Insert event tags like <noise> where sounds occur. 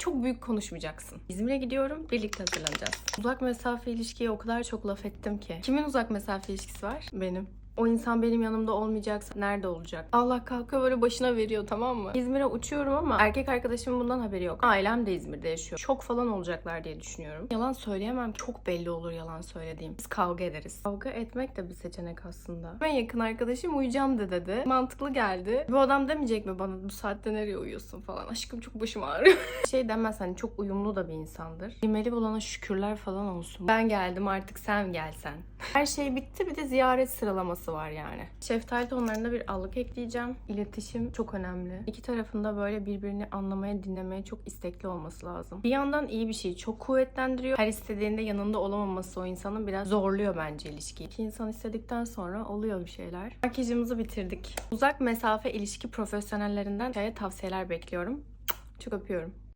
Çok büyük konuşmayacaksın. İzmir'e gidiyorum, birlikte hazırlanacağız. Uzak mesafe ilişkiye o kadar çok laf ettim ki. Kimin uzak mesafe ilişkisi var? Benim. O insan benim yanımda olmayacaksa nerede olacak? Allah kalkıyor böyle başına veriyor tamam mı? İzmir'e uçuyorum ama erkek arkadaşımın bundan haberi yok. Ailem de İzmir'de yaşıyor. Şok falan olacaklar diye düşünüyorum. Yalan söyleyemem. Çok belli olur yalan söylediğim. Biz kavga ederiz. Kavga etmek de bir seçenek aslında. En yakın arkadaşım uyuyacağım de dedi. Mantıklı geldi. Bu adam demeyecek mi bana bu saatte nereye uyuyorsun falan. Aşkım çok başım ağrıyor. <laughs> şey demez hani çok uyumlu da bir insandır. Klimeli bulana şükürler falan olsun. Ben geldim artık sen gelsen. Her şey bitti bir de ziyaret sıralaması var yani. Şeftali tonlarında bir allık ekleyeceğim. İletişim çok önemli. İki tarafında böyle birbirini anlamaya, dinlemeye çok istekli olması lazım. Bir yandan iyi bir şey. Çok kuvvetlendiriyor. Her istediğinde yanında olamaması o insanın biraz zorluyor bence ilişkiyi. İki insan istedikten sonra oluyor bir şeyler. Makyajımızı bitirdik. Uzak mesafe ilişki profesyonellerinden tavsiyeler bekliyorum. Çok öpüyorum.